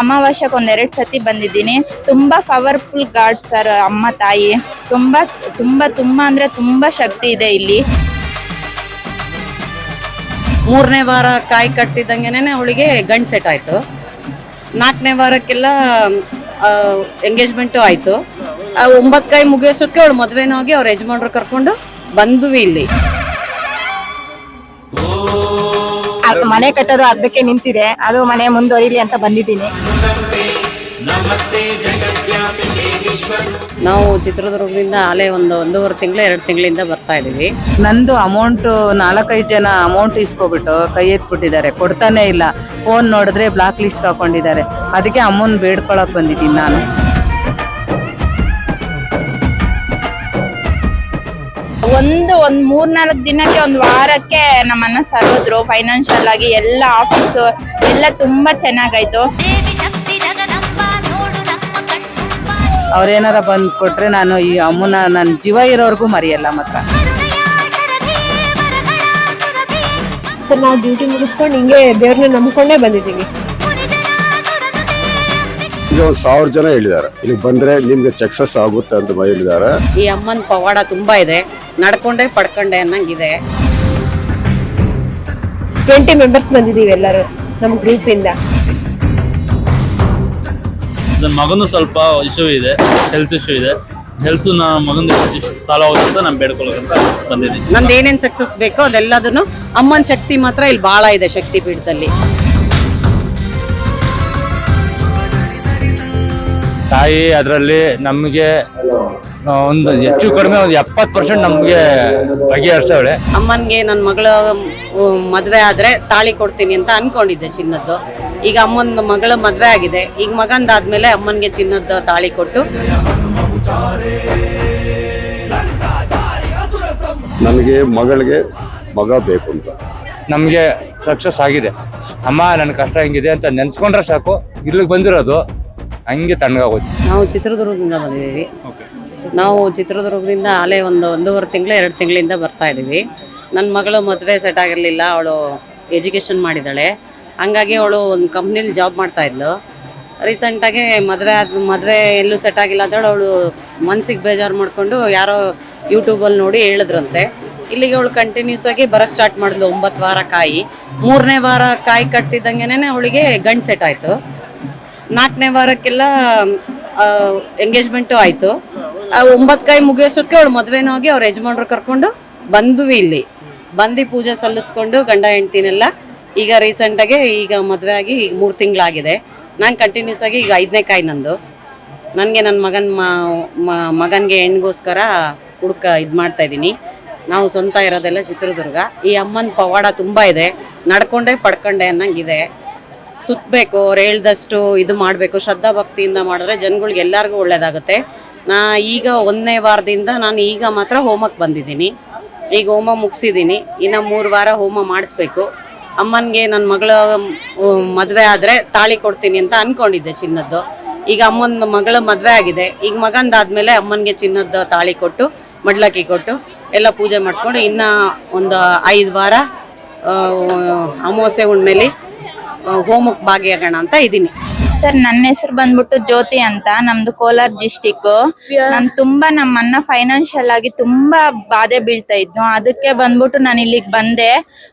ಅಮಾವಾಸ್ಯಕ್ಕೆ ಒಂದೆರಡು ಸತಿ ಬಂದಿದ್ದೀನಿ. ತುಂಬ ಪವರ್ಫುಲ್ ಗಾಡ್ ಸರ್ ಅಮ್ಮ, ತಾಯಿ. ತುಂಬ ತುಂಬ ತುಂಬ ಅಂದರೆ ತುಂಬ ಶಕ್ತಿ ಇದೆ ಇಲ್ಲಿ. ಮೂರನೇ ವಾರ ಕಾಯಿ ಕಟ್ಟಿದಂಗೆನೆ ಅವಳಿಗೆ ಗಂಡು ಸೆಟ್ ಆಯಿತು. ನಾಲ್ಕನೇ ವಾರಕ್ಕೆಲ್ಲ ಎಂಗೇಜ್ಮೆಂಟು ಆಯಿತು. ಒಂಬತ್ತು ಕಾಯಿ ಮುಗಿಯೋಷ್ಟೊತ್ತಿಗೆ ಅವಳು ಮದುವೆನೂ ಆಗಿ ಅವ್ರ ಯಜಮಾನ್ರು ಕರ್ಕೊಂಡು ಬಂದ್ವಿ ಇಲ್ಲಿ. ಮನೆ ಕಟ್ಟೋದು ಅದಕ್ಕೆ ನಿಂತಿದೆ. ಅದು ಮನೆ ಮುಂದುವರಿಲಿ ಅಂತ ಬಂದಿದ್ದೀನಿ. ನಾವು ಚಿತ್ರದುರ್ಗದಿಂದ ಆಲೆ ಒಂದು ಒಂದೂವರೆ ತಿಂಗಳು ಎರಡು ತಿಂಗಳಿಂದ ಬರ್ತಾ ಇದ್ದೀವಿ ನಂದು ಅಮೌಂಟ್ ನಾಲ್ಕೈದು ಜನ ಅಮೌಂಟ್ ಇಸ್ಕೊಬಿಟ್ಟು ಕೈ ಎತ್ಬಿಟ್ಟಿದ್ದಾರೆ. ಕೊಡ್ತಾನೆ ಇಲ್ಲ. ಫೋನ್ ನೋಡಿದ್ರೆ ಬ್ಲಾಕ್ ಲಿಸ್ಟ್ ಹಾಕೊಂಡಿದ್ದಾರೆ. ಅದಕ್ಕೆ ಅಮ್ಮನ್ ಬೇಡ್ಕೊಳಕ್ ಬಂದಿದ್ದೀನಿ ನಾನು. ಒಂದು ಒಂದ್ ಮೂರ್ನಾಲ್ಕು ದಿನಕ್ಕೆ ಒಂದು ವಾರಕ್ಕೆ ನಮ್ಮನ್ನ ಸರೋದ್ರು. ಫೈನಾನ್ಷಿಯಲ್ ಆಗಿ ಎಲ್ಲ ಆಫೀಸ್ ಎಲ್ಲ ತುಂಬಾ ಚೆನ್ನಾಗಾಯ್ತು. ಅವ್ರೇನಾರ ಬಂದ್ ಕೊಟ್ರೆ ನಾನು ಈ ಅಮ್ಮನ ನನ್ನ ಜೀವ ಇರೋರ್ಗೂ ಮರಿಯಲ್ಲ ಮಾತ್ರ. ಸರ್ ನಾವು ಡ್ಯೂಟಿ ಮುಗಿಸ್ಕೊಂಡು ಹಿಂಗೆ ದೇವ್ರನ್ನ ನಂಬ್ಕೊಂಡೇ ಬಂದಿದ್ದೀವಿ. ಈಗ ಒಂದು ಸಾವಿರ ಜನ ಹೇಳಿದ್ದಾರೆ. ಇಲ್ಲಿ ಬಂದ್ರೆ ನಿಮ್ಗೆ ಸಕ್ಸಸ್ ಆಗುತ್ತೆ ಅಂತ ಹೇಳಿದ್ದಾರೆ. ಈ ಅಮ್ಮನ ಪವಾಡ ತುಂಬಾ ಇದೆ. ನಡ್ಕೊಂಡೆ ಪಡ್ಕೊಂಡೆ ಅನ್ನಂಗಿದೆ. ಟ್ವೆಂಟಿ ಮೆಂಬರ್ಸ್ ಬಂದಿದ್ದೀವಿ ಎಲ್ಲರೂ ನಮ್ಮ ಇಂದ. ನನ್ನ ಮಗನು ಸ್ವಲ್ಪ ಇಶ್ಯೂ ಇದೆ ಹೆಲ್ತ್ ಇಶ್ಯೂ ಇದೆ. ಹೆಲ್ತ್ ನನ್ನ ಮಗನ ಸಾಲ್ವ್ ಆಗುತ್ತೆ ಅಂತ ನಾನು ಬೇಡ್ಕೊಳ್ಳೋಕಂತ ಬಂದಿದ್ದೀನಿ. ನಂದು ಏನೇನ್ ಸಕ್ಸಸ್ ಬೇಕೋ ಅದೆಲ್ಲದನ್ನು ಅಮ್ಮನ ಶಕ್ತಿ ಮಾತ್ರ ಇಲ್ಲಿ ಬಹಳ ಇದೆ ಶಕ್ತಿ ಪೀಠದಲ್ಲಿ. ತಾಯಿ ಅದರಲ್ಲಿ ನಮಗೆ ಒಂದು ಹೆಚ್ಚು ಕಡಿಮೆ ಒಂದು ಎಪ್ಪತ್ತು ಪರ್ಸೆಂಟ್ ನಮಗೆ ಬಗೆಹರಿಸವಳೆ ಅಮ್ಮನಿಗೆ ನನ್ನ ಮಗಳ ಮದುವೆ ಆದರೆ ತಾಳಿ ಕೊಡ್ತೀನಿ ಅಂತ ಅನ್ಕೊಂಡಿದ್ದೆ ಚಿನ್ನದ್ದು. ಈಗ ಅಮ್ಮನ ಮಗಳ ಮದುವೆ ಆಗಿದೆ. ಈಗ ಮಗಂದಾದ್ಮೇಲೆ ಅಮ್ಮನಿಗೆ ಚಿನ್ನದ ತಾಳಿ ಕೊಟ್ಟು. ನನಗೆ ಮಗಳಿಗೆ ಮಗ ಬೇಕು ಅಂತ. ನಮಗೆ ಸಕ್ಸಸ್ ಆಗಿದೆ. ಅಮ್ಮ ನನ್ನ ಕಷ್ಟ ಹೆಂಗಿದೆ ಅಂತ ನೆನೆಸ್ಕೊಂಡ್ರೆ ಸಾಕು. ಇಲ್ಲಿಗೆ ಬಂದಿರೋದು. ಹಂಗೆ ತಣ್ಣಗಾಗೋದು. ನಾವು ಚಿತ್ರದುರ್ಗದಿಂದ ಬಂದಿದ್ದೀವಿ. ನಾವು ಚಿತ್ರದುರ್ಗದಿಂದ ಅಲೆ ಒಂದು ಒಂದೂವರೆ ತಿಂಗಳು ಎರಡು ತಿಂಗಳಿಂದ ಬರ್ತಾ ಇದ್ದೀವಿ. ನನ್ನ ಮಗಳು ಮದುವೆ ಸೆಟ್ ಆಗಿರಲಿಲ್ಲ ಅವಳು ಎಜುಕೇಷನ್ ಮಾಡಿದ್ದಾಳೆ. ಹಂಗಾಗಿ ಅವಳು ಒಂದು ಕಂಪ್ನಿಲಿ ಜಾಬ್ ಮಾಡ್ತಾ ಇದ್ಲು. ರೀಸೆಂಟಾಗಿ ಮದುವೆ ಆದ ಮದುವೆ ಎಲ್ಲೂ ಸೆಟ್ ಆಗಿಲ್ಲ ಅಂತೇಳಿ ಅವಳು ಮನ್ಸಿಗೆ ಬೇಜಾರು ಮಾಡಿಕೊಂಡು ಯಾರೋ ಯೂಟ್ಯೂಬಲ್ಲಿ ನೋಡಿ ಹೇಳಿದ್ರಂತೆ. ಇಲ್ಲಿಗೆ ಅವಳು ಕಂಟಿನ್ಯೂಸ್ ಆಗಿ ಬರೋಕ್ಕೆ ಸ್ಟಾರ್ಟ್ ಮಾಡಿದ್ಲು ಒಂಬತ್ತು ವಾರ ಕಾಯಿ. ಮೂರನೇ ವಾರ ಕಾಯಿ ಕಟ್ಟಿದಂಗೆನೆ ಅವಳಿಗೆ ಗಂಡು ಸೆಟ್ ಆಯಿತು. ನಾಲ್ಕನೇ ವಾರಕ್ಕೆಲ್ಲ ಎಂಗೇಜ್ಮೆಂಟು ಆಯಿತು. ಒಂಬತ್ತು ಕೈ ಮುಗಿಯೋಷ್ಟೊತ್ತಿಗೆ ಅವಳು ಮದುವೆನೂ ಆಗಿ ಅವ್ರ ಯಜಮಾನ್ರು ಕರ್ಕೊಂಡು ಬಂದ್ವಿ ಇಲ್ಲಿ. ಬಂದು ಪೂಜೆ ಸಲ್ಲಿಸ್ಕೊಂಡು ಗಂಡ ಹೆಂಡ್ತಿನೆಲ್ಲ ಈಗ ರೀಸೆಂಟಾಗಿ ಈಗ ಮದುವೆ ಆಗಿ ಈಗ ಮೂರು ತಿಂಗಳಾಗಿದೆ. ನಾನು ಕಂಟಿನ್ಯೂಸ್ ಆಗಿ ಈಗ ಐದನೇ ಕಾಯಿ ನಂದು. ನನಗೆ ನನ್ನ ಮಗನ ಮಗನಿಗೆ ಹೆಣ್ಗೋಸ್ಕರ ಹುಡುಕ ಇದು ಮಾಡ್ತಾ ಇದ್ದೀನಿ. ನಾವು ಸ್ವಂತ ಇರೋದೆಲ್ಲ ಚಿತ್ರದುರ್ಗ. ಈ ಅಮ್ಮನ ಪವಾಡ ತುಂಬ ಇದೆ. ನಡ್ಕೊಂಡೆ, ಪಡ್ಕೊಂಡೆ ಅನ್ನಂಗಿದೆ. ಸುತ್ತಬೇಕು ಅವ್ರು ಹೇಳ್ದಷ್ಟು ಇದು ಮಾಡಬೇಕು ಶ್ರದ್ಧಾ ಭಕ್ತಿಯಿಂದ ಮಾಡಿದ್ರೆ ಜನಗಳಿಗೆ ಎಲ್ಲರಿಗೂ ಒಳ್ಳೇದಾಗುತ್ತೆ. ನಾ ಈಗ ಒಂದನೇ ವಾರದಿಂದ ನಾನು ಈಗ ಮಾತ್ರ ಹೋಮಕ್ಕೆ ಬಂದಿದ್ದೀನಿ. ಈಗ ಹೋಮ ಮುಗಿಸಿದ್ದೀನಿ. ಇನ್ನು ಮೂರು ವಾರ ಹೋಮ ಮಾಡಿಸ್ಬೇಕು. ಅಮ್ಮನಿಗೆ ನನ್ನ ಮಗಳ ಮದುವೆ ಆದರೆ ತಾಳಿ ಕೊಡ್ತೀನಿ ಅಂತ ಅಂದ್ಕೊಂಡಿದ್ದೆ ಚಿನ್ನದ್ದು. ಈಗ ಅಮ್ಮನ ಮಗಳ ಮದುವೆ ಆಗಿದೆ. ಈಗ ಮಗಂದಾದ್ಮೇಲೆ ಅಮ್ಮನಿಗೆ ಚಿನ್ನದ ತಾಳಿ ಕೊಟ್ಟು, ಮಡ್ಲಕ್ಕಿ ಕೊಟ್ಟು ಎಲ್ಲ ಪೂಜೆ ಮಾಡಿಸ್ಕೊಂಡು ಇನ್ನು ಒಂದು ಐದು ವಾರ ಅಮಾವಾಸ್ಯೆ ಹುಣ್ಮೇಲಿ ಹೋಮಕ್ಕೆ ಭಾಗಿಯಾಗೋಣ ಅಂತ ಇದ್ದೀನಿ. ಸರ್, ನನ್ನ ಹೆಸರು ಬಂದ್ಬಿಟ್ಟು ಜ್ಯೋತಿ ಅಂತ. ನಮ್ದು ಕೋಲಾರ ಡಿಸ್ಟಿಕ್ ನಾನು ತುಂಬಾ ನಮ್ಮ ಅಣ್ಣ ಫೈನಾನ್ಷಿಯಲ್ ಆಗಿ ತುಂಬಾ ಬಾಧೆ ಬೀಳ್ತಾ ಇದ್ನು. ಅದಕ್ಕೆ ಬಂದ್ಬಿಟ್ಟು ನಾನು ಇಲ್ಲಿಗೆ ಬಂದೆ.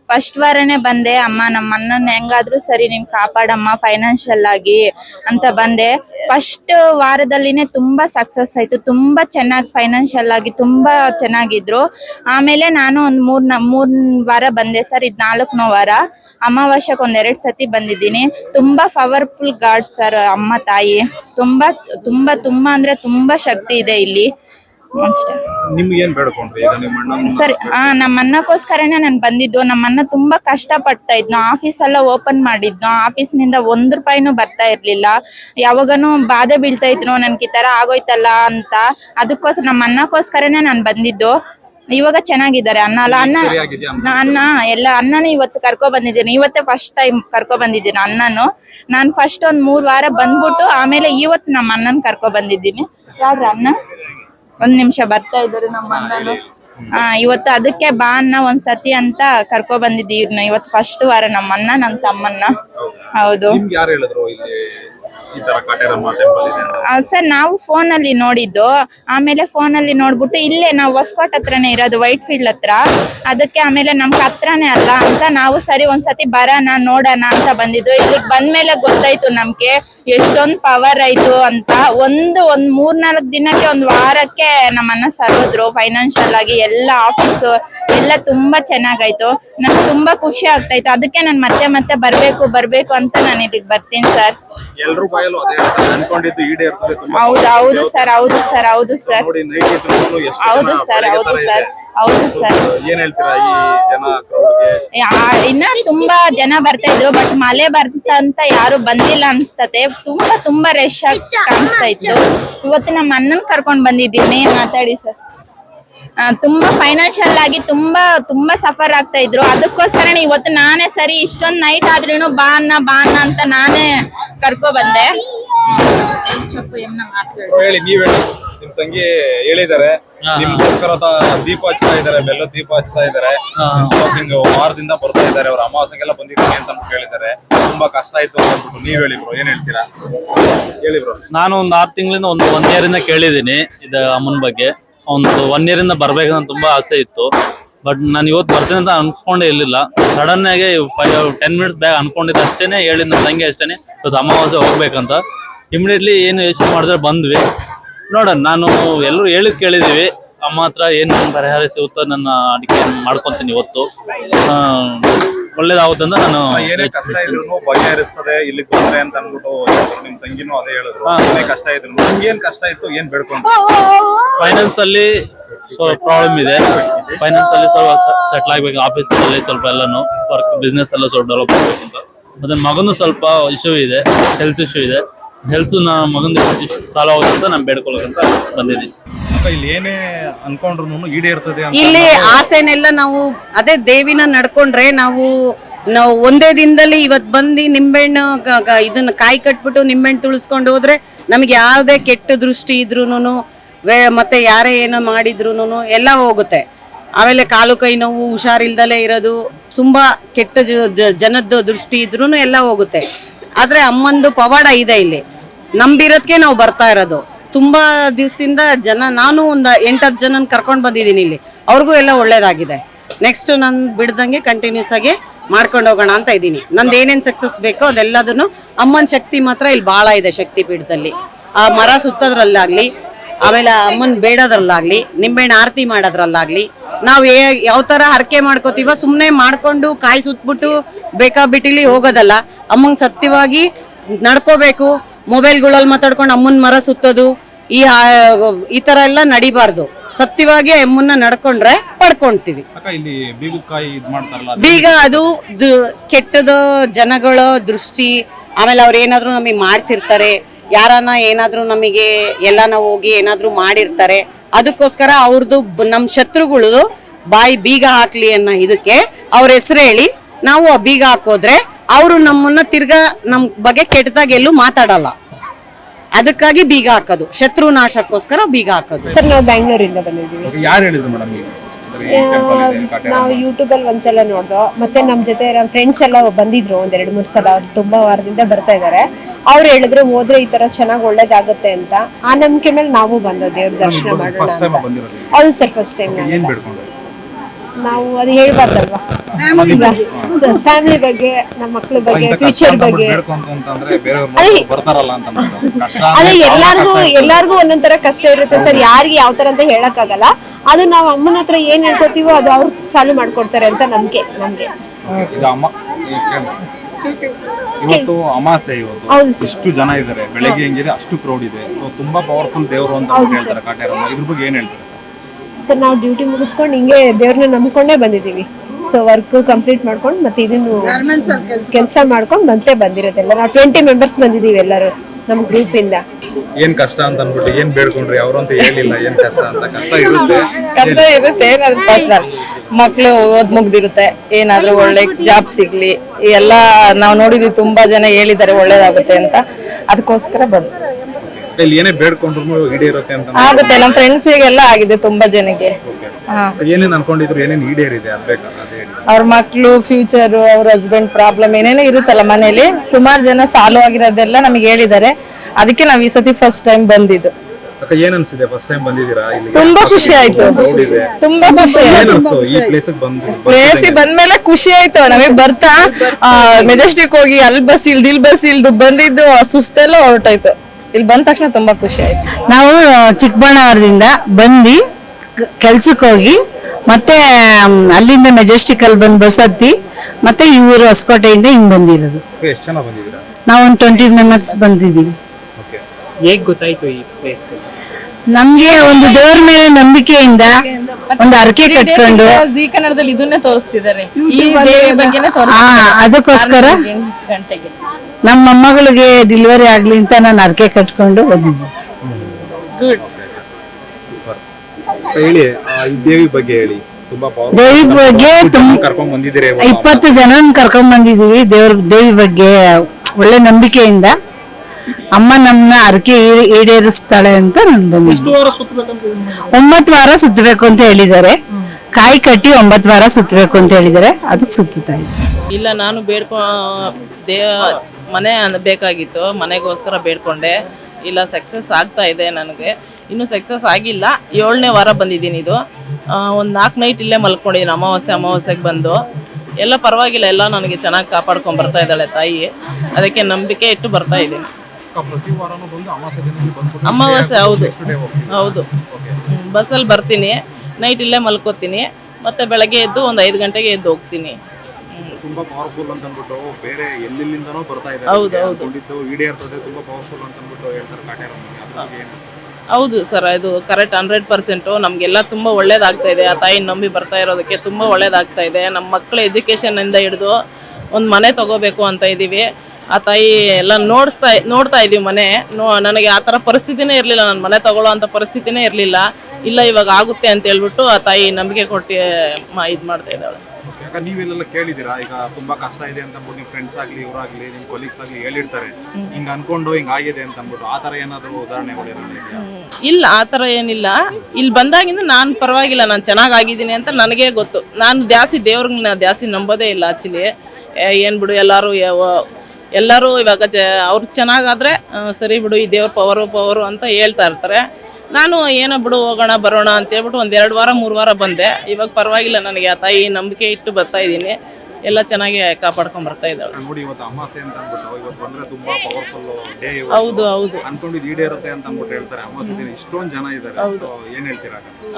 ಫಸ್ಟ್ ವಾರನೇ ಬಂದೆ. ಅಮ್ಮ ನಮ್ಮ ಅಣ್ಣನ ಹೆಂಗಾದ್ರೂ ಸರಿ ನೀನ್ ಕಾಪಾಡಮ್ಮ ಫೈನಾನ್ಷಿಯಲ್ ಆಗಿ ಅಂತ ಬಂದೆ. ಫಸ್ಟ್ ವಾರದಲ್ಲಿನೇ ತುಂಬಾ ಸಕ್ಸಸ್ ಆಯ್ತು. ತುಂಬಾ ಚೆನ್ನಾಗಿ ಫೈನಾನ್ಷಿಯಲ್ ಆಗಿ ತುಂಬಾ ಚೆನ್ನಾಗಿದ್ರು. ಆಮೇಲೆ ನಾನು ಒಂದ್ ಮೂರ್ ಮೂರ್ ವಾರ ಬಂದೆ ಸರ್. ಇದ್ ನಾಲ್ಕನೇ ವಾರ. ಅಮಾವಾಸ್ಯಕ್ಕೆ ಎರಡ್ ಸತಿ ಬಂದಿದ್ದೀನಿ. ತುಂಬಾ ಪವರ್ಫುಲ್ ಗಾಡ್ ಸರ್ ಅಮ್ಮ ತಾಯಿ. ತುಂಬಾ ತುಂಬಾ ತುಂಬಾ ಅಂದ್ರೆ ತುಂಬಾ ಶಕ್ತಿ ಇದೆ ಇಲ್ಲಿ. ಅಷ್ಟೇ. ನಿಮ್ಗೆ ಏನ್ ಬೇಡ್ಕೊಂಡ್ರಿ ಈಗ ನಿಮ್ಮ ಅಣ್ಣ ಸರಿ ಆ ನಮ್ಮ ನಾನು ಬಂದಿದ್ದು. ನಮ್ಮ ಅಣ್ಣ ತುಂಬಾ ಕಷ್ಟ ಪಡ್ತಾ ಇದ್ನು. ಆಫೀಸ್ ಎಲ್ಲ ಓಪನ್ ಮಾಡಿದ್ನು. ಆಫೀಸ್ನಿಂದ ಒಂದ್ ರೂಪಾಯಿನೂ ಬರ್ತಾ ಇರ್ಲಿಲ್ಲ. ಯಾವಾಗನು ಬಾಧೆ ಬೀಳ್ತಾ ಇದ್ನು. ನನ್ಗೆ ಈ ತರ ಆಗೋಯ್ತಲ್ಲ ಅಂತ. ಅದಕ್ಕೋಸ್ಕರ ನಮ್ಮ ಅಣ್ಣಕ್ಕೋಸ್ಕರನೇ ನಾನು ಬಂದಿದ್ದು. ಇವಾಗ ಚೆನ್ನಾಗಿದ್ದಾರೆ. ಅಣ್ಣ ಅಲ್ಲ ಅಣ್ಣ ಅನ್ನ ಅಣ್ಣ ಎಲ್ಲ ಅಣ್ಣನ ಇವತ್ತು ಕರ್ಕೊ ಬಂದಿದ್ದೀನಿ. ಇವತ್ತೇ ಫಸ್ಟ್ ಟೈಮ್ ಕರ್ಕೊ ಬಂದಿದ್ದೀನಿ ಅಣ್ಣನು ನಾನ್ ಫಸ್ಟ್ ಒಂದ್ ಮೂರ್ ವಾರ ಬಂದ್ಬಿಟ್ಟು ಆಮೇಲೆ ಇವತ್ತು ನಮ್ಮ ಅಣ್ಣನ ಕರ್ಕೊ ಬಂದಿದ್ದೀನಿ. ಯಾವ್ದ್ರ ಅಣ್ಣ? ಒಂದ್ ನಿಮಿಷ ಬರ್ತಾ ಇದ್ದಾರೆ ನಮ್ಮ ಅಣ್ಣನು. ಹಾ ಇವತ್ತು ಅದಕ್ಕೆ ಬಾ ಅನ್ನ ಒಂದ್ಸತಿ ಅಂತ ಕರ್ಕೊ ಬಂದಿದ್ದೀವಿ ಇವತ್ತು ಫಸ್ಟ್ ವಾರ ನಮ್ಮ ಅಣ್ಣ ನನ್ ತಮ್ಮನ್ನ. ಹೌದು. ಸರ್ ನಾವು ಫೋನ್ ಅಲ್ಲಿ ನೋಡಿದ್ದು ಆಮೇಲೆ ಫೋನ್ ಅಲ್ಲಿ ನೋಡ್ಬಿಟ್ಟು ಇಲ್ಲೇ ನಾವು ಹೊಸ್ಕೋಟ್ ಹತ್ರನೇ ಇರೋದು ವೈಟ್ ಫೀಲ್ಡ್ ಹತ್ರ. ಅದಕ್ಕೆ ಆಮೇಲೆ ನಮ್ಗೆ ಹತ್ರನೇ ಅಲ್ಲ ಅಂತ ನಾವು ಸರಿ ಒಂದ್ಸತಿ ಬರೋಣ ನೋಡೋಣ ಅಂತ ಬಂದಿದ್ದು. ಇಲ್ಲಿಗೆ ಬಂದ್ಮೇಲೆ ಗೊತ್ತಾಯ್ತು ನಮ್ಗೆ ಎಷ್ಟೊಂದು ಪವರ್ ಆಯ್ತು ಅಂತ. ಒಂದು ಒಂದ್ ಮೂರ್ನಾಲ್ಕು ದಿನಕ್ಕೆ ಒಂದ್ ವಾರಕ್ಕೆ ನಮ್ಮನ್ನ ಸರೋದ್ರು ಫೈನಾನ್ಷಿಯಲ್ ಆಗಿ. ಎಲ್ಲ ಆಫೀಸ್ ಎಲ್ಲ ತುಂಬಾ ಚೆನ್ನಾಗಾಯ್ತು. ನಂಗೆ ತುಂಬಾ ಖುಷಿ ಆಗ್ತಾ ಇತ್ತು. ಅದಕ್ಕೆ ನಾನು ಮತ್ತೆ ಮತ್ತೆ ಬರ್ಬೇಕು ಬರ್ಬೇಕು ಅಂತ ನಾನು ಇಲ್ಲಿಗೆ ಬರ್ತೀನಿ ಸರ್. ಎಲ್ರೂ ಬಾಯಲ್ಲೂ ಅದೇ ಅನ್ಕೊಂಡಿದ್ದು ಈಡೇರ್ತದೆ ಹೌದು ಹೌದು ಸರ್ ಹೌದು ಸರ್ ಹೌದು ಸರ್. ನೋಡಿ ನೈಟ್ ಇದ್ರು ಎಷ್ಟು ಹೌದು ಸರ್ ಹೌದು ಸರ್ ಹೌದು ಸರ್. ಏನ್ ಹೇಳ್ತೀರಾ ಈ ಜನ ಕ್ರೌಡ್ಗೆ ಯಾ- ಇನ್ನ ತುಂಬಾ ಜನ ಬರ್ತಾ ಇದ್ರು ಬಟ್ ಮಳೆ ಬರ್ತಂತ ಯಾರು ಬಂದಿಲ್ಲ ಅನ್ಸ್ತತೆ. ತುಂಬಾ ತುಂಬಾ ರಶ್ ಆಗಿ ಕಾಣಿಸ್ತಾ ಇತ್ತು. ಇವತ್ತು ನಮ್ಮ ಅಣ್ಣನ್ ಕರ್ಕೊಂಡ್ ಬಂದಿದ್ದೀನಿ ಮಾತಾಡಿ ಸರ್? ಆ, ತುಂಬಾ ಫೈನಾನ್ಷಿಯಲ್ ಆಗಿ ತುಂಬಾ ತುಂಬಾ ಸಫರ್ ಆಗ್ತಾ ಇದ್ರು. ಅದಕ್ಕೋಸ್ಕರ ಇವತ್ತು ನಾನೇ ಸರಿ ಇಷ್ಟೊಂದ್ ನೈಟ್ ಆದ್ರೂನು ಬಾ ಅಣ್ಣ ಬಾ ಅಣ್ಣ ಅಂತ ನಾನೇ ಕರ್ಕೊ ಬಂದೆ. ಹೇಳಿ. ನೀವ್ ಹೇಳಿ. ನಿಮ್ ತಂಗಿ ಹೇಳಿದಾರೆ. ನಿಮ್ಗೋಸ್ಕರ ದೀಪ ಹಚ್ತಾ ಇದಾರೆ ಬೆಲ್ಲ ದೀಪ ಹಚ್ತಾ ಇದಾರೆ. ಹಿಂಗ್ ವಾರದಿಂದ ಬರ್ತಾ ಇದಾರೆ ಅವ್ರ ಅಮಾವಾಸ್ಯೆಗೆಲ್ಲ ಬಂದಿದ್ದೀನಿ ಅಂತ ಹೇಳಿದ್ದಾರೆ ಹೇಳಿದಾರೆ. ತುಂಬಾ ಕಷ್ಟ ಆಯ್ತು ಅಂತ ನೀವ್ ಹೇಳಿ ಬ್ರೋ ಏನ್ ಹೇಳ್ತೀರಾ? ಹೇಳಿ ಬ್ರೋ. ನಾನು ಒಂದು ಆರ್ ತಿಂಗಳಿಂದ ಒಂದು ಒನ್ ಇಯರ್ ಇಂದ ಕೇಳಿದೀನಿ ಇದ ಅಮ್ಮನ ಬಗ್ಗೆ. ಒಂದು ಒನ್ ಇಯರ್ ಇಂದ ಬರ್ಬೇಕಂತ ತುಂಬಾ ಆಸೆ ಇತ್ತು. ಬಟ್ ನಾನು ಇವತ್ತು ಬರ್ತೀನಿ ಅಂತ ಅನ್ಕೊಂಡೆ ಇರಲಿಲ್ಲ. ಸಡನ್ ಆಗಿ ಫೈವ್ ಟೆನ್ ಮಿನಿಟ್ಸ್ ಬ್ಯಾಗ್ ಅನ್ಕೊಂಡಿದ್ದು ಅಷ್ಟೇನೆ, ಹೇಳಿದ ನನ್ನ ತಂಗಿ ಅಷ್ಟೇನೆ, ಇವತ್ತು ಅಮಾವಾಸ್ಯೆ ಹೋಗ್ಬೇಕಂತ. ಇಮಿಡಿಯೇಟ್ಲಿ ಏನು ಯೋಚನೆ ಮಾಡಿದ್ರೆ ಬಂದ್ವಿ. ನೋಡೋಣ, ನಾನು ಎಲ್ಲರೂ ಹೇಳಿದ್ ಕೇಳಿದೀವಿ. ಅಮ್ಮ ಹತ್ರ ಏನು ಪರಿಹಾರ ಸಿಗುತ್ತೋ ನನ್ನ ಅಡಿಕೆ ಮಾಡ್ಕೊಂತೀನಿ ಇವತ್ತು. ಒಳ್ಳೇದಾಗುತ್ತಂದ್ರೆ ಒಳ್ಳೇದಾಗುತ್ತೆ ನಾನು ಏನೇ ಕಷ್ಟ ಯೋಚಿಸ್ತೀನಿ. ಇದ್ರು ಬಗೆಹರಿಸ್ತದೆ ಇಲ್ಲಿಗೆ ಬಂದ್ರೆ ಅಂತ ಅನ್ಬಿಟ್ಟು ನಿಮ್ ತಂಗಿನೂ ಅದೇ ಹೇಳಿದ್ರು. ಏನೇ ಕಷ್ಟ ಇದ್ರು ಏನ್ ಕಷ್ಟ ಇತ್ತು ಏನ್ ಬೇಡ್ಕೊಂಡು ಫೈನಾನ್ಸ್ ಅಲ್ಲಿ ಸ್ವಲ್ಪ ಪ್ರಾಬ್ಲಮ್ ಇದೆ. ಫೈನಾನ್ಸ್ ಅಲ್ಲಿ ಸ್ವಲ್ಪ ಸೆಟ್ಲ್ ಆಗ್ಬೇಕು ಆಫೀಸ್ ಅಲ್ಲಿ ಸ್ವಲ್ಪ ಎಲ್ಲಾನು ವರ್ಕ್ ಬಿಸ್ನೆಸ್ ಎಲ್ಲ ಸ್ವಲ್ಪ ಡೆವಲಪ್ ಆಗ್ಬೇಕು ಅಂತ ಮತ್ತೆ ಮಗನು ಸ್ವಲ್ಪ ಇಶ್ಯೂ ಇದೆ ಹೆಲ್ತ್ ಇಶ್ಯೂ ಇದೆ. ಹೆಲ್ತ್ ನಾ ಮಗನ ಸಾಲ ಆಗುತ್ತೆ ಅಂತ ನಾನು ಬೇಡ್ಕೊಳಕಂತ ಬಂದಿದ್ದೀನಿ. ಇಲ್ಲಿ ಏನೇ ಅನ್ಕೊಂಡ್ರು ಈಡೇರ್ತದೆ ಇಲ್ಲಿ ಆಸೆನೆಲ್ಲ ನಾವು ಅದೇ ದೇವಿನ ನಡ್ಕೊಂಡ್ರೆ ನಾವು ನಾವು ಒಂದೇ ದಿನದಲ್ಲಿ ಇವತ್ ಬಂದು ನಿಂಬೆಹಣ್ಣು ಇದನ್ನ ಕಾಯಿ ಕಟ್ಬಿಟ್ಟು ನಿಂಬೆಹಣ್ಣು ತುಳಿಸ್ಕೊಂಡು ಹೋದ್ರೆ ನಮಗೆ ಯಾವುದೇ ಕೆಟ್ಟ ದೃಷ್ಟಿ ಇದ್ರೂನು ಮತ್ತೆ ಯಾರೇ ಏನೋ ಮಾಡಿದ್ರೂನು ಎಲ್ಲ ಹೋಗುತ್ತೆ. ಆಮೇಲೆ ಕಾಲು ಕೈ ನೋವು ಹುಷಾರಿಲ್ದಲೇ ಇರೋದು ತುಂಬಾ ಕೆಟ್ಟ ಜನದ ದೃಷ್ಟಿ ಇದ್ರೂ ಎಲ್ಲ ಹೋಗುತ್ತೆ. ಆದ್ರೆ ಅಮ್ಮಂದು ಪವಾಡ ಇದೆ ಇಲ್ಲಿ. ನಂಬಿರೋದಕ್ಕೆ ನಾವು ಬರ್ತಾ ಇರೋದು. ತುಂಬಾ ದಿವಸದಿಂದ ಜನ, ನಾನು ಒಂದು ಎಂಟತ್ತು ಜನನ ಕರ್ಕೊಂಡು ಬಂದಿದ್ದೀನಿ ಇಲ್ಲಿ. ಅವ್ರಿಗೂ ಎಲ್ಲ ಒಳ್ಳೇದಾಗಿದೆ. ನೆಕ್ಸ್ಟ್ ನಾನು ಬಿಡ್ದಂಗೆ ಕಂಟಿನ್ಯೂಸ್ ಆಗಿ ಮಾಡ್ಕೊಂಡು ಹೋಗೋಣ ಅಂತ ಇದ್ದೀನಿ. ನಂದು ಏನೇನು ಸಕ್ಸಸ್ ಬೇಕೋ ಅದೆಲ್ಲದನ್ನು ಅಮ್ಮನ ಶಕ್ತಿ ಮಾತ್ರ ಇಲ್ಲಿ ಭಾಳ ಇದೆ ಶಕ್ತಿ ಪೀಠದಲ್ಲಿ ಆ ಮರ ಸುತ್ತೋದ್ರಲ್ಲಾಗ್ಲಿ, ಆಮೇಲೆ ಅಮ್ಮನ ಬೇಡೋದ್ರಲ್ಲಾಗ್ಲಿ, ನಿಂಬೆಹಣ್ಣು ಆರತಿ ಮಾಡೋದ್ರಲ್ಲಾಗ್ಲಿ, ನಾವು ಯಾವ ಥರ ಹರಕೆ ಮಾಡ್ಕೋತೀವೋ ಸುಮ್ಮನೆ ಮಾಡ್ಕೊಂಡು ಕಾಯಿ ಸುತ್ಬಿಟ್ಟು ಬೇಕಾಬಿಟ್ಟಿಲಿ ಹೋಗೋದಲ್ಲ, ಅಮ್ಮಂಗ್ ಸತ್ಯವಾಗಿ ನಡ್ಕೋಬೇಕು. ಮೊಬೈಲ್ಗಳಲ್ಲಿ ಮಾತಾಡ್ಕೊಂಡು ಅಮ್ಮನ ಮರ ಸುತ್ತೋದು ಈ ಈ ತರ ಎಲ್ಲ ನಡಿಬಾರ್ದು. ಸತ್ಯವಾಗಿ ಅಮ್ಮನ್ನ ನಡ್ಕೊಂಡ್ರೆ ಪಡ್ಕೊಂತೀವಿ. ಬೀಗ ಅದು ಕೆಟ್ಟದ ಜನಗಳ ದೃಷ್ಟಿ ಆಮೇಲೆ ಅವ್ರು ಏನಾದ್ರು ನಮಗೆ ಮಾಡಿಸಿರ್ತಾರೆ ಯಾರನ್ನ ಏನಾದ್ರು ನಮಗೆ ಎಲ್ಲಾನ ಹೋಗಿ ಏನಾದ್ರು ಮಾಡಿರ್ತಾರೆ ಅದಕ್ಕೋಸ್ಕರ ಅವ್ರದ್ದು ನಮ್ಮ ಶತ್ರುಗಳು ಬಾಯಿ ಬೀಗ ಹಾಕ್ಲಿ ಅನ್ನೋ ಇದಕ್ಕೆ ಅವ್ರ ಹೆಸರು ಹೇಳಿ ನಾವು ಆ ಬೀಗ ಹಾಕೋದ್ರೆ ಅವರು ನಮ್ಮನ್ನ ತಿರ್ಗಾ ನಮ್ ಬಗ್ಗೆ ಕೆಟ್ಟದಾಗ ಎಲ್ಲೂ ಮಾತಾಡಲ್ಲ. ಅದಕ್ಕಾಗಿ ಬೀಗ ಹಾಕೋದು. ಶತ್ರು ನಾಶಕ್ಕೋಸ್ಕರ ಬೀಗ ಹಾಕೋದು. ಸರ್ ನಾವು ಬ್ಯಾಂಗ್ಳೂರಿಂದ ಬಂದಿದ್ದೀವಿ. ಯಾರು ಹೇಳಿದ್ರು ಮೇಡಮ್ ಈ ಟೆಂಪಲ್ ಇದೆ ಕಾಟೇರಮ್ಮ. ನಾವು ಯೂಟ್ಯೂಬ್ ಅಲ್ಲಿ ಒಂದ್ಸಲ ನೋಡ್ದೋ ಮತ್ತೆ ನಮ್ ಜೊತೆ ನಮ್ ಫ್ರೆಂಡ್ಸ್ ಎಲ್ಲ ಬಂದಿದ್ರು ಒಂದ್ ಎರಡ್ ಮೂರ್ ಸಲ ಅವ್ರು ತುಂಬಾ ವಾರದಿಂದ ಬರ್ತಾ ಇದಾರೆ. ಅವ್ರು ಹೇಳಿದ್ರು ಹೋದ್ರೆ ಈ ತರ ಚೆನ್ನಾಗ್ ಒಳ್ಳೇದಾಗುತ್ತೆ ಅಂತ. ಆ ನಂಬಿಕೆ ಮೇಲೆ ನಾವು ಬಂದೋ ದೇವ್ರ ದರ್ಶನ ಮಾಡೋಣ ಫಸ್ಟ್ ಟೈಮ್ ಅಂತ. ಬಂದಿರೋದು ಹೌದು ಸರ್ ಫಸ್ಟ್ ಟೈಮ್ ನಾವು ಅದು ಹೇಳ್ಬಾರ್ದಲ್ವಾ? ಫ್ಯಾಮಿಲಿ ಬಗ್ಗೆ. ನಮ್ಮ ಮಕ್ಳ ಬಗ್ಗೆ ಫ್ಯೂಚರ್ ಬಗ್ಗೆ. ಅದೇ- ಎಲ್ಲಾರ್ಗು ಎಲ್ಲಾರ್ಗು ಒಂದೊಂದ್ ತರ ಕಷ್ಟ ಇರುತ್ತೆ ಸರ್ ಯಾರಿಗೆ ಯಾವ ತರ ಅಂತ ಹೇಳಕ್ ಆಗಲ್ಲ ಅದು ನಾವು ಅಮ್ಮನ ಹತ್ರ ಏನ್ ಹೇಳ್ಕೊತೀವೋ ಅದು ಅವ್ರು ಸಾಲ್ವ್ ಮಾಡ್ಕೊಡ್ತಾರೆ ಅಂತ ನಮ್ಗೆ ನಮ್ಗೆ. ಇವತ್ತು ಅಮಾಸೆ ಇವತ್ತು. ಇಷ್ಟು ಜನ ಇದ್ದಾರೆ. ಬೆಳಗ್ಗೆ ಹೆಂಗಿದೆ ಅಷ್ಟು ಕ್ರೌಡ್ ಇದೆ. ಸೊ ತುಂಬಾ ಪವರ್ಫುಲ್ ದೇವರು ಅಂತ ಹೇಳ್ತಾರೆ ಕಾಟೇರಮ್ಮ. ಇದ್ರ ಬಗ್ಗೆ ಏನ್ ಹೇಳ್ತಾರೆ? ಸರ್ ನಾವು ಡ್ಯೂಟಿ ಮುಗಿಸ್ಕೊಂಡು ಹಿಂಗೆ ದೇವ್ರನ್ನ ನಂಬ್ಕೊಂಡೇ ಬಂದಿದ್ದೀವಿ. ಸೊ ವರ್ಕ್ ಕಂಪ್ಲೀಟ್ ಮಾಡ್ಕೊಂಡು ಮತ್ತೆ ಇದನ್ನು ಕೆಲಸ ಮಾಡ್ಕೊಂಡು ಮತ್ತೆ ಬಂದಿರೋದೆಲ್ಲ ನಾವು ಟ್ವೆಂಟಿ ಮೆಂಬರ್ಸ್ ಬಂದಿದ್ದೀವಿ ಎಲ್ಲರೂ ನಮ್ಮ ಗ್ರೂಪ್ ಇಂದ. ಏನ್ ಕಷ್ಟ ಅಂತ ಅನ್ಬಿಟ್ಟು ಏನ್ ಬೇಡ್ಕೊಂಡ್ರಿ? ಅವ್ರು ಅಂತ ಹೇಳಿಲ್ಲ ಏನ್ ಕಷ್ಟ ಅಂತ. ಕಷ್ಟ ಇರುತ್ತೆ. ಕಷ್ಟ ಇರುತ್ತೆ ನನ್ನ ಪರ್ಸನಲ್ ಮಕ್ಳು ಓದ್ ಮುಗ್ದಿರುತ್ತೆ. ಏನಾದ್ರೂ ಒಳ್ಳೆ ಜಾಬ್ ಸಿಗ್ಲಿ. ಎಲ್ಲಾ ಎಲ್ಲ ನಾವು ನೋಡಿದ್ವಿ ತುಂಬಾ ಜನ ಹೇಳಿದ್ದಾರೆ ಒಳ್ಳೇದಾಗುತ್ತೆ ಅಂತ. ಅದಕ್ಕೋಸ್ಕರ ಬಂದು ಇಲ್ಲಿ ಏನೇ ಬೇಡ್ಕೊಂಡ್ರು ಈಡೇರುತ್ತೆ ಅಂತ ಆಗುತ್ತೆ ನಮ್ಮ ಫ್ರೆಂಡ್ಸಿಗೆಲ್ಲ ಆಗಿದೆ ತುಂಬಾ ಜನಕ್ಕೆ. ಹಾ. ಏನೇನ್ ಅನ್ಕೊಂಡಿದ್ರು ಏನೇನ್ ಈಡೇರಿದೆ ಅವ್ರ ಮಕ್ಳು ಫ್ಯೂಚರ್ ಅವ್ರ ಹಸ್ಬೆಂಡ್ ಪ್ರಾಬ್ಲಮ್ ಏನೇನೋ ಇರುತ್ತಲ್ಲ ಮನೇಲಿ ಸುಮಾರು ಜನ ಸಾಲು ಆಗಿರೋದೆಲ್ಲ ನಮಗೆ ಹೇಳಿದ್ದಾರೆ. ಅದಕ್ಕೆ ನಾವ್ ಈ ಸತಿ ಫಸ್ಟ್ ಟೈಮ್ ಬಂದಿದ್ದು. ಏನ್ ಅನ್ಸಿದೆ? ಫಸ್ಟ್ ಟೈಮ್ ಬಂದಿದ್ದೀರಾ? ತುಂಬಾ ಖುಷಿ ಆಯ್ತು. ತುಂಬಾ ಖುಷಿ ಪ್ಲೇಸ್ ಬಂದು ಪ್ಲೇಸಿ ಬಂದ್ಮೇಲೆ ಖುಷಿ ಆಯ್ತು. ನಮಗೆ ಬರ್ತಾ ಮೆಜೆಸ್ಟಿಕ್ ಹೋಗಿ ಅಲ್ಲಿ ಬಸ್ ಇಲ್ದು ಇಲ್ಲಿ ಬಸ್ ಇಲ್ದು ಬಂದಿದ್ದು ಸುಸ್ತೆಲ್ಲ ಹೊರಟಾಯ್ತು. ಇಲ್ಲಿ ಬಂದ ತಕ್ಷಣ ತುಂಬಾ ಖುಷಿ ಆಯ್ತು. ನಾವು ಚಿಕ್ಕಬಳ್ಳಾಪುರದಿಂದ ಬಂದು ಕೆಲ್ಸಕ್ಕೆ ಹೋಗಿ ಮತ್ತೆ ಅಲ್ಲಿಂದ ಮೆಜೆಸ್ಟಿಕ್ ಅಲ್ಲಿ ಬಂದು ಬಸ್ ಹತ್ತಿ ಮತ್ತೆ ಈ ಊರು ಹೊಸಕೋಟೆಯಿಂದ ಹಿಂಗ್ ಬಂದಿರೋದು. ಎಷ್ಟು ಜನ ಬಂದಿದ್ದೀರಾ? ನಾವು ಒಂದು ಟ್ವೆಂಟಿ ಮೆಂಬರ್ಸ್ ಬಂದಿದ್ದೀವಿ. ಓಕೆ. ಹೇಗ್ ಗೊತ್ತಾಯ್ತು ಈ ಪ್ಲೇಸ್ ನಮ್ಗೆ ಒಂದು ದೇವ್ರ ಮೇಲೆ ನಂಬಿಕೆಯಿಂದ ಒಂದು ಅರಕೆ ಕಟ್ಕೊಂಡು ಜಿ ಕನ್ನಡದಲ್ಲಿ ಇದನ್ನೇ ತೋರಿಸ್ತಿದ್ದಾರೆ. ಈ ದೇವಿ ಬಗ್ಗೆನೇ ಆ ಅದಕ್ಕೋಸ್ಕರ ಗಂಟೆಗೆ. ನಮ್ಮ ಮೊಮ್ಮಗಳಿಗೆ ಡೆಲಿವರಿ ಆಗ್ಲಿ ಅಂತ ನಾನು ಅರ್ಕೆ ಕಟ್ಕೊಂಡು ಬಂದಿದ್ದೆ ಗುಡ್ ಹೇಳಿ ಆ, ಈ ದೇವಿ ಬಗ್ಗೆ ಹೇಳಿ. ತುಂಬಾ powerful. ದೇವಿ ಬಗ್ಗೆ ತುಂಬ ಕರ್ಕೊಂಡ್ ಬಂದಿದ್ದೀರಿ ಇಪ್ಪತ್ತು ಜನ ಕರ್ಕೊಂಡ್ ಬಂದಿದೀವಿ ದೇವ್ರ ದೇವಿ ಬಗ್ಗೆ ಒಳ್ಳೆ ನಂಬಿಕೆಯಿಂದ ಅಮ್ಮ ನಮ್ಮನ್ನ ಅರಕೆ ಈಡೇ- ಈಡೇರಿಸ್ತಾಳೆ ಅಂತ ನಾನು ಬಂದಿದ್ದೆ ಒಂಬತ್ತು ವಾರ ಸುತ್ತಬೇಕು ಅಂತ ಹೇಳಿದ್ದಾರೆ. ಕಾಯಿ ಕಟ್ಟಿ ಒಂಬತ್ತು ವಾರ ಸುತ್ತಬೇಕು ಅಂತ ಹೇಳಿದ್ದಾರೆ. ಅದಕ್ಕೆ ಸುತ್ತುತ್ತಾ ಇದ್ದೆ ಇಲ್ಲ ನಾನು ಬೇಡ್ಕೊ ದೇ ಮನೆ ಬೇಕಾಗಿತ್ತು ಮನೆಗೋಸ್ಕರ ಬೇಡ್ಕೊಂಡೆ. ಇಲ್ಲ ಸಕ್ಸಸ್ ಆಗ್ತಾ ಇದೆ ನನಗೆ. ಇನ್ನೂ ಸಕ್ಸಸ್ ಆಗಿಲ್ಲ. ಏಳನೇ ವಾರ ಬಂದಿದ್ದೀನಿ ಇದು. ಒಂದು ನಾಲ್ಕು ನೈಟ್ ಇಲ್ಲೇ ಮಲ್ಕೊಂಡಿದ್ದೀನಿ ಅಮಾವಾಸ್ಯೆ ಅಮಾವಾಸ್ಯೆಗೆ ಬಂದು. ಎಲ್ಲ ಪರವಾಗಿಲ್ಲ ಎಲ್ಲ ನನಗೆ ಚೆನ್ನಾಗಿ ಕಾಪಾಡ್ಕೊಂಡು ಬರ್ತಾ ಇದ್ದಾಳೆ ತಾಯಿ. ಅದಕ್ಕೆ ನಂಬಿಕೆ ಇಟ್ಟು ಬರ್ತಾ ಇದ್ದೀನಿ. ಅಮಾವಾಸ್ಯೆ ಹೌದು. ಹೌದು. ಬಸ್ಸಲ್ಲಿ ಬರ್ತೀನಿ. ನೈಟ್ ಇಲ್ಲೇ ಮಲ್ಕೋತೀನಿ. ಮತ್ತೆ ಬೆಳಗ್ಗೆ ಎದ್ದು ಒಂದು ಐದು ಗಂಟೆಗೆ ಎದ್ದು ಹೋಗ್ತೀನಿ. ತುಂಬಾ ಪವರ್ಫುಲ್ ಅಂತ ಅಂದ್ಬಿಟ್ಟು ಬೇರೆ ಎಲ್ಲೆಲ್ಲಿಂದನೋ ಬರ್ತಾ ಇದ್ದಾರೆ. ಹೌದು, ಹೌದು. ಅನ್ಕೊಂಡಿದ್ದು ಈಡೇರ್ತದೆ ತುಂಬಾ ಪವರ್ಫುಲ್ ಅಂತ ಅಂದ್ಬಿಟ್ಟು ಹೇಳ್ತಾರೆ ಕಾಟ್ಯಾರಮ್ಮನಿಗೆ ಅದ್ರ ಬಗ್ಗೆ ಏನು? ಹೌದು ಸರ್ ಇದು ಕರೆಕ್ಟ್ ಹಂಡ್ರೆಡ್ ಪರ್ಸೆಂಟು ನಮಗೆಲ್ಲ ತುಂಬ ಒಳ್ಳೇದಾಗ್ತಾ ಇದೆ. ಆ ತಾಯಿ ನಂಬಿ ಬರ್ತಾ ಇರೋದಕ್ಕೆ ತುಂಬ ಒಳ್ಳೇದಾಗ್ತಾ ಇದೆ. ನಮ್ಮ ಮಕ್ಕಳ ಎಜುಕೇಷನಿಂದ ಹಿಡಿದು ಒಂದು ಮನೆ ತಗೋಬೇಕು ಅಂತ ಇದ್ದೀವಿ ಆ ತಾಯಿ ಎಲ್ಲ ನೋಡಿಸ್ತಾ ನೋಡ್ತಾ ಇದೀವಿ ಮನೆ. ನೋ ನನಗೆ ಆ ಥರ ಪರಿಸ್ಥಿತಿನೇ ಇರಲಿಲ್ಲ. ನನ್ನ ಮನೆ ತಗೊಳ್ಳೋ ಅಂತ ಪರಿಸ್ಥಿತಿನೇ ಇರಲಿಲ್ಲ. ಇಲ್ಲ ಇವಾಗ ಆಗುತ್ತೆ ಅಂತ ಹೇಳ್ಬಿಟ್ಟು ಆ ತಾಯಿ ನಂಬಿಕೆ ಕೊಟ್ಟು ಇದು ಮಾಡ್ತಾ ಇದ್ದಾಳೆ. ಯಾಕ ನೀವೆಲ್ಲ ಕೇಳಿದ್ದೀರಾ? ಈಗ ತುಂಬಾ ಕಷ್ಟ ಇದೆ ಅಂತ ಅಂದ್ಬಿಟ್ಟು ನಿಮ್ ಫ್ರೆಂಡ್ಸ್ ಆಗ್ಲಿ, ಇವರಾಗ್ಲಿ, ನಿಮ್ ಕೊಲೀಗ್ಸ್ ಆಗ್ಲಿ ಹೇಳಿರ್ತಾರೆ. ಹಿಂಗ ಅನ್ಕೊಂಡು ಹಿಂಗ ಆಗಿದೆ ಅಂತ ಅಂದ್ಬಿಟ್ಟು ಆ ತರ ಏನಾದ್ರು ಉದಾಹರಣೆಗಳು ಏನಾದ್ರು ಇಲ್ಲ, ಆ ಥರ ಏನಿಲ್ಲ. ಇಲ್ಲಿ ಬಂದಾಗಿಂದ ನಾನು ಪರವಾಗಿಲ್ಲ, ನಾನು ಚೆನ್ನಾಗಿ ಆಗಿದ್ದೀನಿ ಅಂತ ನನಗೇ ಗೊತ್ತು. ನಾನು ಜಾಸ್ತಿ ದೇವ್ರಿಗೆ ನಾನು ಜಾಸ್ತಿ ನಂಬೋದೇ ಇಲ್ಲ ಆ್ಯಕ್ಚುಲಿ ಏನು ಬಿಡು, ಎಲ್ಲರೂ ಎಲ್ಲರೂ ಇವಾಗ ಅವ್ರು ಚೆನ್ನಾಗಾದ್ರೆ ಸರಿ ಬಿಡು, ಈ ದೇವ್ರ ಪವರು ಪವರು ಅಂತ ಹೇಳ್ತಾ ಇರ್ತಾರೆ. ನಾನು ಏನೋ ಬಿಡು ಹೋಗೋಣ ಬರೋಣ ಅಂತ ಹೇಳ್ಬಿಟ್ಟು ಒಂದು ಎರಡು ವಾರ ಮೂರು ವಾರ ಬಂದೆ. ಇವಾಗ ಪರವಾಗಿಲ್ಲ ನನಗೆ ಆ ತಾಯಿ ನಂಬಿಕೆ ಇಟ್ಟು ಬರ್ತಾ ಇದ್ದೀನಿ. ಎಲ್ಲ ಚೆನ್ನಾಗಿ ಕಾಪಾಡ್ಕೊಂಡ್ ಬರ್ತಾ ಇದ್ದಾಳೆ. ಹೌದು ಹೌದು.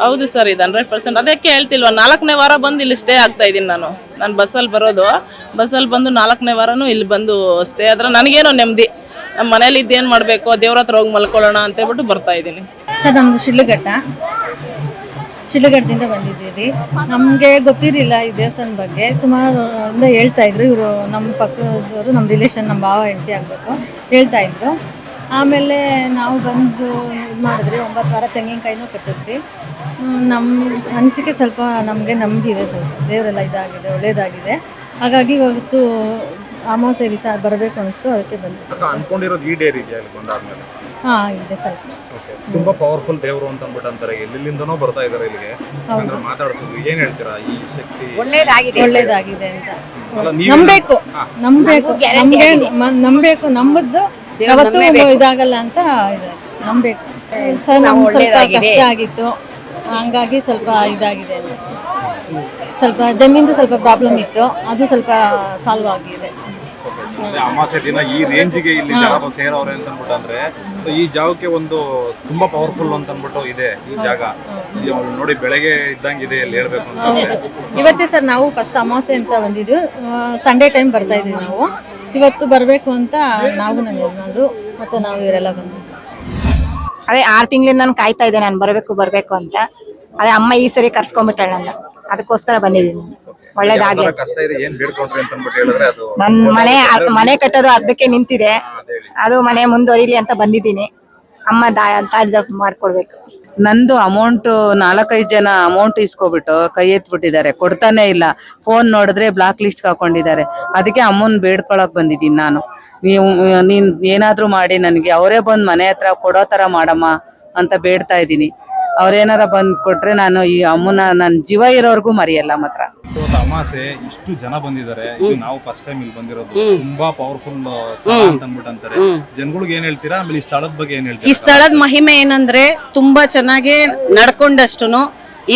ಹೌದು. ಸರ್ ಇದು ಹಂಡ್ರೆಡ್ ಪರ್ಸೆಂಟ್. ಅದಕ್ಕೆ ಹೇಳ್ತಿಲ್ವಾ ನಾಲ್ಕನೇ ವಾರ ಬಂದು ಇಲ್ಲಿ ಸ್ಟೇ ಆಗ್ತಾ ಇದ್ದೀನಿ ನಾನು. ನಾನು ಬಸ್ಸಲ್ಲಿ ಬರೋದು. ಬಸ್ಸಲ್ಲಿ ಬಂದು ನಾಲ್ಕನೇ ವಾರನೂ ಇಲ್ಲಿ ಬಂದು ಸ್ಟೇ ಆದ್ರೆ ನನಗೇನೋ ನೆಮ್ಮದಿ. ನಮ್ಮ ಮನೇಲಿ ಇದ್ದೇನು ಮಾಡಬೇಕು? ದೇವ್ರ ಹತ್ರ ಹೋಗಿ ಮಲ್ಕೊಳ್ಳೋಣ ಅಂತ ಹೇಳ್ಬಿಟ್ಟು ಬರ್ತಾ ಇದ್ದೀನಿ. ಸರ್, ನಮ್ದು ಶಿಡ್ಲಘಟ್ಟ. ಶಿಡ್ಲಘಟ್ಟದಿಂದ ಬಂದಿದ್ದೀರಿ. ನಮಗೆ ಗೊತ್ತಿರಲಿಲ್ಲ ಈ ದೇವಸ್ಥಾನ ಬಗ್ಗೆ. ಸುಮಾರು ಇಂದ ಹೇಳ್ತಾ ಇದ್ರು. ಇವರು ನಮ್ಮ ಪಕ್ಕದವರು ನಮ್ಮ ರಿಲೇಷನ್ ನಮ್ಮ ಭಾವ, ಹೆಂಡತಿ ಆಗಬೇಕು ಹೇಳ್ತಾ ಇದ್ರು. ಆಮೇಲೆ ನಾವು ಬಂದು ಇದು ಮಾಡಿದ್ರಿ. ಒಂಬತ್ತು ವಾರ ತೆಂಗಿನಕಾಯಿನೂ ಕಟ್ಟಿದ್ರಿ ನಮ್ಮ ಅನಿಸಿಕೆ ಸ್ವಲ್ಪ ನಮಗೆ ನಂಬಿದೆ ಸ್ವಲ್ಪ. ದೇವರೆಲ್ಲ ಇದಾಗಿದೆ, ಒಳ್ಳೇದಾಗಿದೆ. ಹಾಗಾಗಿ ಇವತ್ತು ಅಮಾವಾಸ್ಯೆ ವಿಚಾರ ಬರಬೇಕು ಅನಿಸ್ತು ಅದಕ್ಕೆ ಬಂದೆ. ಅನ್ಕೊಂಡಿರೋದು ಈ ಡೇರಿ ಇದೆಯಾ ಇಲ್ಲಿ ಬಂದಾದ್ಮೇಲೆ? ಹಾಂ ಇದೆ ಸರ್. ಓಕೆ ತುಂಬಾ ಪವರ್ಫುಲ್ ದೇವರು ಅಂತ ಅಂದ್ಬಿಟ್ಟು ಅಂತಾರೆ ಎಲ್ಲಿಂದನೋ ಬರ್ತಾ ಇದಾರೆ ಇಲ್ಲಿಗೆ. ಅಂದ್ರೆ ಮಾತಾಡ್ಸೋದು. ಏನ್ ಹೇಳ್ತೀರಾ ಈ ಶಕ್ತಿ? ಒಳ್ಳೇದಾಗಿದೆ. ಒಳ್ಳೇದಾಗಿದೆ ಅಂತ. ಅಲ್ಲ ನಂಬಬೇಕು. ನಂಬೇಕು ನಂಬೇಕು ನಮ್ಗೆ ಮ- ನಂಬೇಕು ನಂಬದ್ದು ಯಾವತ್ತೂ ಇದಾಗಲ್ಲ ಅಂತ ಇದೆ. ನಂಬೇಕು ಸರ್ ನಮ್ಗೆ ಸ್ವಲ್ಪ ಕಷ್ಟ ಆಗಿತ್ತು. ಹಂಗಾಗಿ ಸ್ವಲ್ಪ ಇದಾಗಿದೆ ಸ್ವಲ್ಪ ಜಮೀನ್ದು ಸ್ವಲ್ಪ ಪ್ರಾಬ್ಲಮ್ ಇತ್ತು. ಅದು ಸ್ವಲ್ಪ ಸಾಲ್ವ್ ಆಗಿದೆ ಅದೇ ಅಮಾಸೆ ದಿನ ಈ ರೇಂಜಿಗೆ ಇಲ್ಲಿ ಜನ ಬಂದು ಸೇರವ್ರೆ ಅಂತ ಅಂದ್ಬಿಟ್ಟು ಅಂದ್ರೆ ಸೊ ಈ ಜಾಗಕ್ಕೆ ಒಂದು ತುಂಬಾ ಪವರ್ಫುಲ್ ಅಂತ ಅಂದ್ಬಿಟ್ಟು ಇದೆ ಈ ಜಾಗ. ಇಲ್ಲಿ ನೋಡಿ ಬೆಳಗ್ಗೆ ಇದ್ದಂಗಿದೆ ಇಲ್ಲಿ ಹೇಳ್ಬೇಕು ಅಂತ ಇವತ್ತೇ ಸರ್ ನಾವು ಫಸ್ಟ್ ಅಮಾಸೆ ಅಂತ ಬಂದಿದ್ವಿ ಸಂಡೇ ಟೈಮ್ ಬರ್ತಾ ಇದೀವಿ ನಾವು. ಇವತ್ತು ಬರಬೇಕು ಅಂತ ನಾವು ನನ್ನ ಯಜಮಾನರು ಮತ್ತೆ ನಾವು ಇವರೆಲ್ಲ ಬಂದ್ವಿ ಅದೇ ಆರು ತಿಂಗಳಿಂದ ನಾನು ಕಾಯ್ತಾ ಇದ್ದೆ ನಾನು ಬರಬೇಕು ಬರಬೇಕು ಅಂತ. ಅದೇ ಅಮ್ಮ ಈ ಸರಿ ಕರ್ಸ್ಕೊಂಡ್ಬಿಟ್ಟಾಳೆ ನನ್ನ ಅದಕ್ಕೋಸ್ಕರ ಬಂದಿದ್ದೀನಿ. ಒಳ್ಳೇದಾಗ್ಲಿ ನನ್ನ ಕಷ್ಟ ಇದೆ ಏನ್ ಬೇಡ್ಕೊಂಡ್ರಿ ಅಂತ ಅಂದ್ಬಿಟ್ಟು ಹೇಳಿದ್ರೆ ಅದು ನನ್ ಮನೆ ಮನೆ ಕಟ್ಟೋದು ಅರ್ಧಕ್ಕೆ ನಿಂತಿದೆ. ಅದು ಮನೆ ಮುಂದುವರಿಲಿ ಅಂತ ಬಂದಿದ್ದೀನಿ. ಅಮ್ಮ ದಾ ಅಂತ ಮಾಡ್ಕೊಡ್ಬೇಕು. ನಂದು ಅಮೌಂಟ್ ನಾಲ್ಕೈದು ಜನ ಅಮೌಂಟ್ ಇಸ್ಕೊಬಿಟ್ಟು ಕೈ ಎತ್ಬಿಟ್ಟಿದ್ದಾರೆ. ಕೊಡ್ತಾನೆ ಇಲ್ಲ. ಫೋನ್ ನೋಡಿದ್ರೆ ಬ್ಲಾಕ್ ಲಿಸ್ಟ್ ಹಾಕೊಂಡಿದ್ದಾರೆ. ಅದಕ್ಕೆ ಅಮ್ಮನ್ ಬೇಡ್ಕೊಳಕ್ ಬಂದಿದ್ದೀನಿ ನಾನು. ನೀವು ನೀನ್ ಏನಾದ್ರೂ ಮಾಡಿ ನನಗೆ. ಅವರೇ ಬಂದು ಮನೆ ಹತ್ರ ಕೊಡೋ ತರ ಮಾಡಮ್ಮ ಅಂತ ಬೇಡ್ತಾ ಇದ್ದೀನಿ. ಅವ್ರೇನಾರ ಬಂದ್ ಕೊಟ್ರೆ ನಾನು ಈ ಅಮ್ಮನ ನನ್ ಜೀವ ಇರೋರ್ಗೂ ಮರೆಯಲ್ಲ ಮಾತ್ರ. ಇವತ್ತು ಅಮಾಸೆ ಇಷ್ಟು ಜನ ಬಂದಿದ್ದಾರೆ. ಇದು ನಾವು ಫಸ್ಟ್ ಟೈಮ್ ಇಲ್ಲಿ ಬಂದಿರೋದು. ತುಂಬಾ ಪವರ್ಫುಲ್ ಅಂತ ಅಂದ್ಬಿಟ್ಟು ಅಂತಾರೆ ಜನಗಳಿಗೆ ಏನ್ ಹೇಳ್ತೀರಾ? ಆಮೇಲೆ ಈ ಸ್ಥಳದ ಬಗ್ಗೆ ಏನ್ ಈ ಸ್ಥಳದ ಮಹಿಮೆ ಏನಂದ್ರೆ ತುಂಬಾ ಚೆನ್ನಾಗಿ ನಡ್ಕೊಂಡಷ್ಟು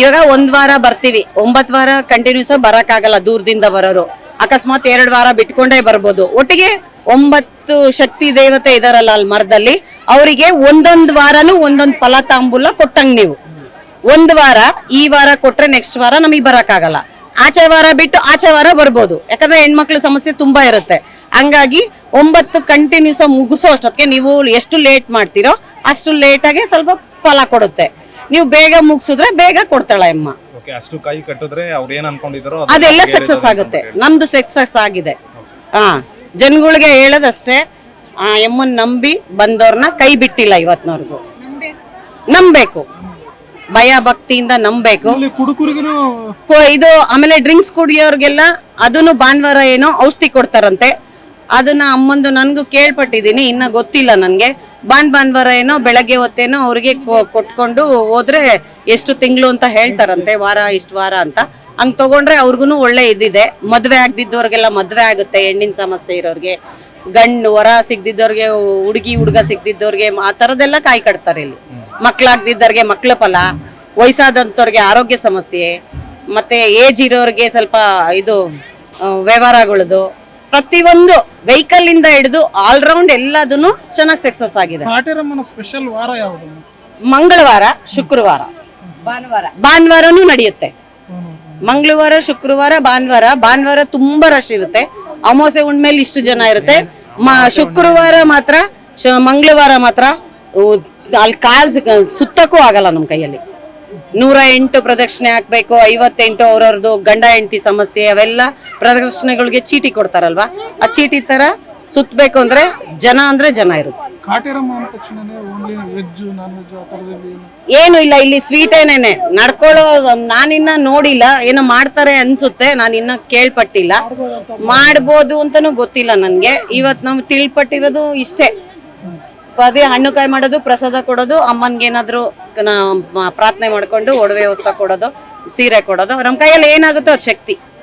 ಇವಾಗ ಒಂದ್ ವಾರ ಬರ್ತೀವಿ. ಒಂಬತ್ ವಾರ ಕಂಟಿನ್ಯೂಸ್ ಬರಕ್ಕಾಗಲ್ಲ ದೂರದಿಂದ ಬರೋರು. ಅಕಸ್ಮಾತ್ ಎರಡ್ ವಾರ ಬಿಟ್ಕೊಂಡೇ ಬರ್ಬೋದು. ಒಟ್ಟಿಗೆ ಒಂಬತ್ತು ಶಕ್ತಿ ದೇವತೆ ಇದಾರಲ್ಲ ಅಲ್ಲಿ ಮರದಲ್ಲಿ ಅವರಿಗೆ ಒಂದೊಂದು ವಾರನೂ ಒಂದೊಂದು ಫಲ ತಾಂಬೂಲ ಕೊಟ್ಟಂಗ್ ನೀವು. ಒಂದ್ ವಾರ ಈ ವಾರ ಕೊಟ್ರೆ ನೆಕ್ಸ್ಟ್ ವಾರ ನಮಗೆ ಬರಕ್ಕಾಗಲ್ಲ. ಆಚೆ ವಾರ ಬಿಟ್ಟು ಆಚೆ ವಾರ ಬರ್ಬೋದು. ಯಾಕಂದ್ರೆ ಹೆಣ್ಮಕ್ಳ ಸಮಸ್ಯೆ ತುಂಬಾ ಇರುತ್ತೆ. ಹಂಗಾಗಿ ಒಂಬತ್ತು ಕಂಟಿನ್ಯೂಸ್ ಮುಗಿಸೋ ಅಷ್ಟೊತ್ತಿಗೆ ನೀವು ಎಷ್ಟು ಲೇಟ್ ಮಾಡ್ತೀರೋ ಅಷ್ಟು ಲೇಟಾಗೆ ಸ್ವಲ್ಪ ಫಲ ಕೊಡುತ್ತೆ. ನೀವು ಬೇಗ ಮುಗಿಸಿದ್ರೆ ಬೇಗ ಕೊಡ್ತಾಳೆ ಅಮ್ಮ. ಅಷ್ಟು ಕೈ ಕಟ್ಟಿದ್ರೆ ಅವ್ರು ಏನ್ ಅನ್ಕೊಂಡಿದಾರೋ ಅದೆಲ್ಲ ಸಕ್ಸಸ್ ಆಗುತ್ತೆ. ನಮ್ದು ಸಕ್ಸಸ್ ಆಗಿದೆ. ಹಾ. ಜನಗಳಿಗೆ ಹೇಳೋದಷ್ಟೇ ಆ ಎಮ್ಮನ್ ನಂಬಿ ಬಂದವ್ರನ್ನ ಕೈ ಬಿಟ್ಟಿಲ್ಲ ಇವತ್ನವರೆಗೂ. ನಂಬೇಕು ಭಯ ಭಕ್ತಿಯಿಂದ ನಂಬೇಕು ಕೊ- ಇದು ಆಮೇಲೆ ಡ್ರಿಂಕ್ಸ್ ಕುಡಿಯೋರ್ಗೆಲ್ಲ ಅದನ್ನು ಭಾನುವಾರ ಏನೋ ಔಷಧಿ ಕೊಡ್ತಾರಂತೆ. ಅದನ್ನ ಅಮ್ಮಂದು ನನ್ಗೂ ಕೇಳ್ಪಟ್ಟಿದ್ದೀನಿ ಇನ್ನ ಗೊತ್ತಿಲ್ಲ ನನ್ಗೆ. ಬಾನ್ ಭಾನುವಾರ ಏನೋ ಬೆಳಗ್ಗೆ ಹೊತ್ತೇನೋ ಅವ್ರಿಗೆ ಕೊಟ್ಕೊಂಡು ಹೋದ್ರೆ ಎಷ್ಟು ತಿಂಗಳು ಅಂತ ಹೇಳ್ತಾರಂತೆ ವಾರ ಇಷ್ಟು ವಾರ ಅಂತ. ಹಂಗ್ ತಗೊಂಡ್ರೆ ಅವ್ರಿಗೂ ಒಳ್ಳೆ ಇದಿದೆ. ಮದ್ವೆ ಆಗದಿದ್ದವ್ರಿಗೆಲ್ಲ ಮದ್ವೆ ಆಗುತ್ತೆ ಹೆಣ್ಣಿನ ಸಮಸ್ಯೆ ಇರೋರ್ಗೆ. ಗಂಡು ಹೊರ ಸಿಗ್ದಿದ್ದವ್ರಿಗೆ ಹುಡುಗಿ ಹುಡುಗ ಸಿಗ್ದಿದ್ದವ್ರಿಗೆ ಆ ಥರದ್ದೆಲ್ಲ ಕಾಯಿ ಕಟ್ತಾರೆ ಇಲ್ಲಿ. ಮಕ್ಳಾಗ್ದಿದ್ದವ್ರಿಗೆ ಮಕ್ಳ ಫಲ ವಯಸ್ಸಾದಂಥವ್ರಿಗೆ ಆರೋಗ್ಯ ಸಮಸ್ಯೆ ಮತ್ತೆ ಏಜ್ ಇರೋರಿಗೆ ಸ್ವಲ್ಪ ಇದು ವ್ಯವಹಾರಗಳದು ಪ್ರತಿಯೊಂದು ವೆಹಿಕಲ್ ಇಂದ ಹಿಡಿದು ಆಲ್ರೌಂಡ್ ಎಲ್ಲದನ್ನು ಚೆನ್ನಾಗಿ ಸಕ್ಸಸ್ ಆಗಿದೆ. ಕಾಟೇರಮ್ಮನ ಸ್ಪೆಷಲ್ ವಾರ ಯಾವುದು? ಮಂಗಳವಾರ ಶುಕ್ರವಾರ. ಭಾನುವಾರನೂ ನಡೆಯುತ್ತೆ. ಮಂಗಳವಾರ, ಶುಕ್ರವಾರ, ಭಾನುವಾರ. ಭಾನುವಾರ ತುಂಬಾ ರಶ್ ಇರುತ್ತೆ. ಅಮಾವಾಸ್ಯೆ ಉಣ್ಮೇಲೆ ಇಷ್ಟು ಜನ ಇರುತ್ತೆ. ಶುಕ್ರವಾರ ಮಾತ್ರ ಮಂಗಳವಾರ ಮಾತ್ರ ಅಲ್ಲಿ ಕಾಲ್ ಸುತ್ತಕ್ಕೂ ಆಗಲ್ಲ ನಮ್ಮ ಕೈಯಲ್ಲಿ. ನೂರ ಎಂಟು ಪ್ರದಕ್ಷಿಣೆ ಹಾಕ್ಬೇಕು, ಐವತ್ತೆಂಟು ಅವ್ರವ್ರದ್ದು ಗಂಡ ಹೆಂಡತಿ ಸಮಸ್ಯೆ, ಅವೆಲ್ಲ ಪ್ರದಕ್ಷಿಣೆಗಳಿಗೆ ಚೀಟಿ ಕೊಡ್ತಾರಲ್ವಾ? ಆ ಚೀಟಿ ತರ ಸುತ್ತಬೇಕು ಅಂದ್ರೆ ಜನ ಅಂದ್ರೆ ಜನ ಇರುತ್ತೆ. ಏನು ಇಲ್ಲ, ಇಲ್ಲಿ ಸ್ವೀಟ್ ಏನೇನೆ. ನಡ್ಕೊಳ್ಳೋ ನಾನಿನ್ನ ನೋಡಿಲ್ಲ, ಏನೋ ಮಾಡ್ತಾರೆ ಅನ್ಸುತ್ತೆ ನಾನು ಇನ್ನ ಕೇಳ್ಪಟ್ಟಿಲ್ಲ. ಮಾಡ್ಬೋದು ಅಂತಾನು ಗೊತ್ತಿಲ್ಲ ನನ್ಗೆ. ಇವತ್ ನಾವು ತಿಳ್ಪಟ್ಟಿರೋದು ಇಷ್ಟೇ. ಅದೇ ಹಣ್ಣು ಕಾಯಿ ಮಾಡೋದು, ಪ್ರಸಾದ ಕೊಡೋದು, ಅಮ್ಮನ್ಗೆ ಏನಾದ್ರು ಪ್ರಾರ್ಥನೆ ಮಾಡ್ಕೊಂಡು ಒಡವೆ ವಸ್ತ್ರ ಕೊಡೋದು, ಸೀರೆ ಕೊಡೋದು. ನಮ್ಮ ಕೈಯಲ್ಲಿ ಏನಾಗುತ್ತೋ ಅದು ಶಕ್ತಿ.